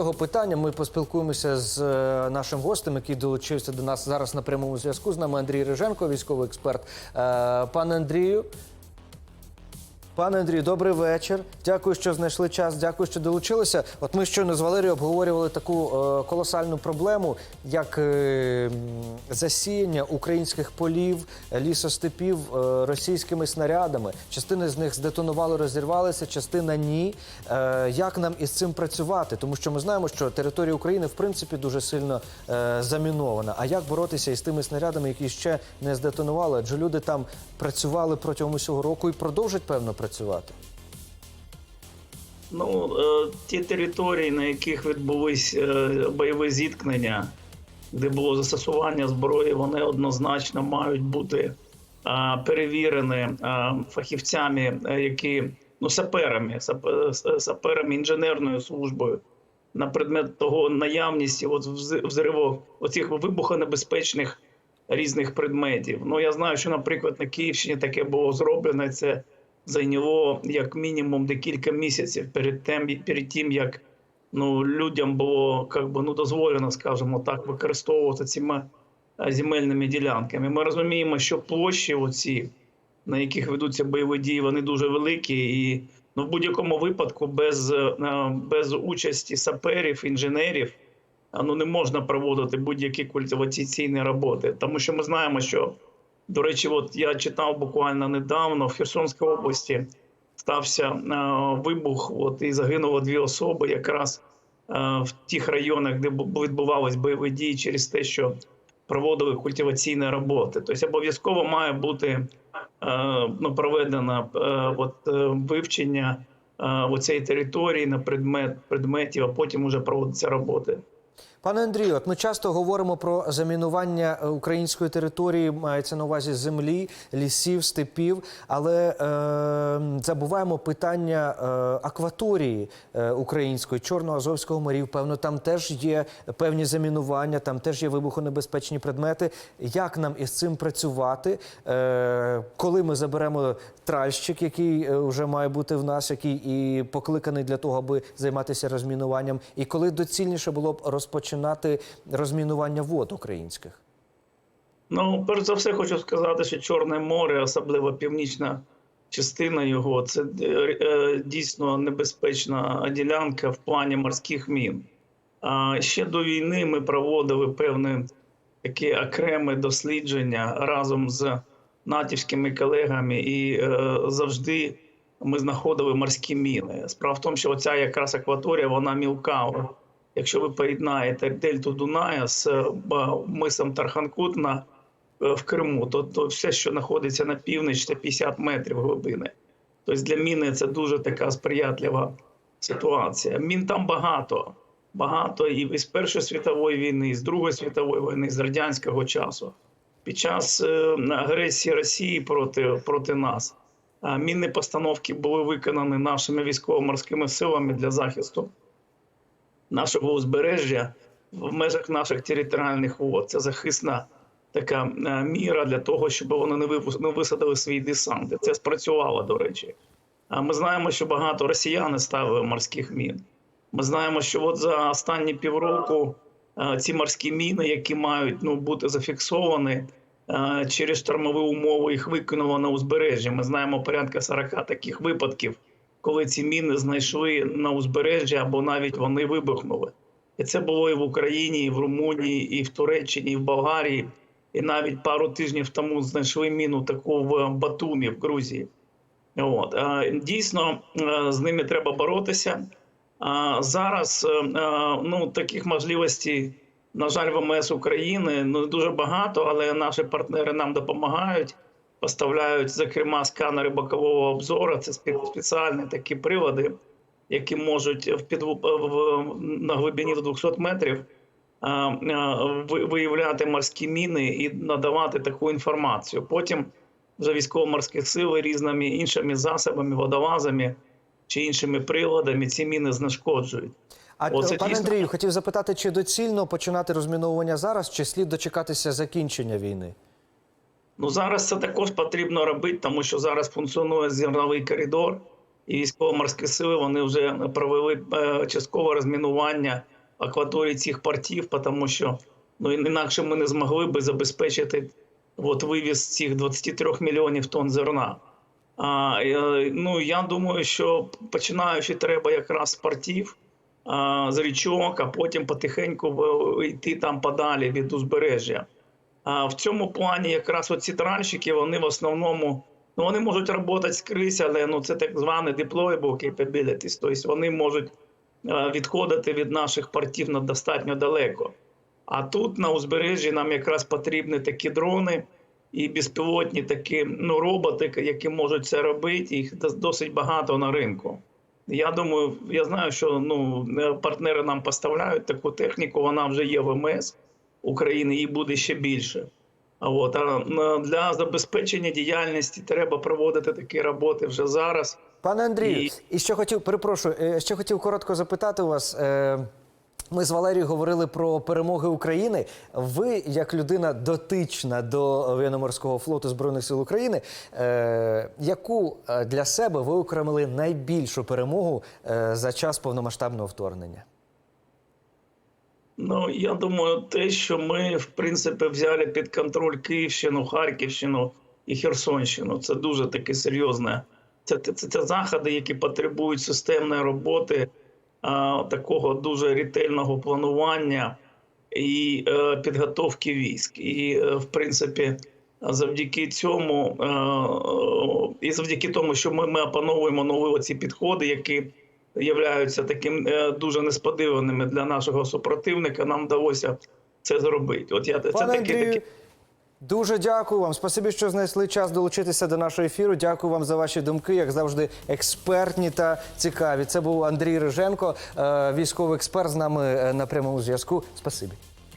Цього питання ми поспілкуємося з е, нашим гостем, який долучився до нас зараз на прямому зв'язку. З нами Андрій Риженко, військовий експерт. Е, Пане Андрію. Пане Андрію, добрий вечір. Дякую, що знайшли час. Дякую, що долучилися. От ми щойно з Валерією обговорювали таку е, колосальну проблему, як е, засіяння українських полів, лісостепів е, російськими снарядами. Частини з них здетонували, розірвалися, частина ні. Е, як нам із цим працювати? Тому що ми знаємо, що територія України в принципі дуже сильно е, замінована. А як боротися із тими снарядами, які ще не здетонували? Адже люди там працювали протягом усього року і продовжать певно працювати. Ну, е, ті території, на яких відбулись е, бойові зіткнення, де було застосування зброї, вони однозначно мають бути перевірені фахівцями, е, які ну саперами, сап- саперами інженерною службою на предмет того наявності от вз- взриву оцих вибухонебезпечних різних предметів. Ну я знаю, що, наприклад, на Київщині таке було зроблено. Це зайняло як мінімум декілька місяців перед тим, перед тим як ну, людям було как би, ну, дозволено, скажімо так, використовувати цими е, земельними ділянками. Ми розуміємо, що площі, оці, на яких ведуться бойові дії, вони дуже великі, і ну, в будь-якому випадку без, е, без участі саперів, інженерів. Ну, не можна проводити будь-які культиваційні роботи, тому що ми знаємо, що до речі, от я читав буквально недавно в Херсонській області стався е, вибух, от і загинуло дві особи якраз е, в тих районах, де відбувались бойові дії через те, що проводили культиваційні роботи. Тобто обов'язково має бути е, ну, проведено от, вивчення оцієї території на предмет предметів, а потім уже проводяться роботи. Пане Андрію, от ми часто говоримо про замінування е, української території, мається на увазі землі, лісів, степів, але е, забуваємо питання е, акваторії е, української, Чорно-Азовського морів. Певно, там теж є певні замінування, там теж є вибухонебезпечні предмети. Як нам із цим працювати, е, коли ми заберемо тральщик, який е, вже має бути в нас, який і покликаний для того, аби займатися розмінуванням, і коли доцільніше було б розпочинати розмінування вод українських? Ну, перш за все, хочу сказати, що Чорне море, особливо північна частина його, це е, е, дійсно небезпечна ділянка в плані морських мін. А ще до війни ми проводили певне таке окреме дослідження разом з натівськими колегами, і е, завжди ми знаходили морські міни. Справа в тому, що оця якраз акваторія, вона мілка. Якщо ви поєднаєте дельту Дуная з е, мисом Тарханкут на е, в Криму, то, то все, що знаходиться на північ, це 50 метрів глибини. Тобто для міни це дуже така сприятлива ситуація. Мін там багато. Багато і з Першої світової війни, і з Другої світової війни, і з радянського часу. Під час е, агресії Росії проти, проти нас мінні постановки були виконані нашими військово-морськими силами для захисту нашого узбережжя в межах наших територіальних вод. Це захисна така е, міра для того, щоб вони не висадили свій десант. Це спрацювало, до речі. А ми знаємо, що багато росіян ставили морських мін. Ми знаємо, що от за останні півроку е, ці морські міни, які мають ну, бути зафіксовані е, через штормові умови, їх викинуло на узбережжі. Ми знаємо порядка 40 таких випадків, коли ці міни знайшли на узбережжі або навіть вони вибухнули. І це було і в Україні, і в Румунії, і в Туреччині, і в Болгарії. І навіть пару тижнів тому знайшли міну таку в Батумі, в Грузії. От. Дійсно, е, з ними треба боротися. Зараз е, е, ну, таких можливостей, на жаль, в МС України ну, дуже багато, але наші партнери нам допомагають, поставляють, зокрема, сканери бокового обзору. Це спеціальні такі прилади, які можуть в під, в, на глибині до 200 метрів а, а, виявляти морські міни і надавати таку інформацію. Потім вже військово-морських сил різними іншими засобами, водолазами чи іншими приладами ці міни знешкоджують. А Оце пане дійсно- Андрію, хотів запитати, чи доцільно починати розміновування зараз, чи слід дочекатися закінчення війни? Ну зараз це також потрібно робити, тому що зараз функціонує зерновий коридор. і військово-морські сили вони вже провели е, часткове розмінування акваторії цих портів, тому що ну інакше ми не змогли би забезпечити от, вивіз цих 23 мільйонів тонн зерна. А, е, ну, я думаю, що починаючи треба якраз портів, а, з річок, а потім потихеньку йти там подалі від узбережжя. В цьому плані якраз оці тральщики, вони в основному ну, вони можуть працювати скрізь, але ну, це так звані deployable capabilities, тобто вони можуть е, відходити від наших портів на достатньо далеко. А тут на узбережжі нам якраз потрібні такі дрони і безпілотні такі ну, роботи, які можуть це робити. Їх досить багато на ринку. Я думаю, я знаю, що ну, е, партнери нам поставляють таку техніку, вона вже є в МС України, і буде ще більше. А От, а для забезпечення діяльності треба проводити такі роботи вже зараз. Пане Андрію, І- і ще хотів, перепрошую, е, ще хотів коротко запитати у вас. е, Ми з Валерією говорили про перемоги України. Ви, як людина дотична до воєнно-морського флоту Збройних сил України, е, яку для себе ви окремили найбільшу перемогу за час повномасштабного вторгнення? Ну, я думаю, те, що ми, в принципі, взяли під контроль Київщину, Харківщину і Херсонщину, це дуже таке серйозне. Це, це, це, заходи, які потребують системної роботи, а, такого дуже ретельного планування і е, підготовки військ. І, е, в принципі, завдяки цьому, е, е, і завдяки тому, що ми, ми опановуємо нові оці підходи, які являються таким е, дуже несподіваними для нашого супротивника, нам вдалося це зробити. От я це Андрію, таке. дуже дякую вам. Спасибі, що знайшли час долучитися до нашого ефіру. Дякую вам за ваші думки, як завжди, експертні та цікаві. Це був Андрій Риженко, е, військовий експерт з нами е, на прямому зв'язку. Спасибі.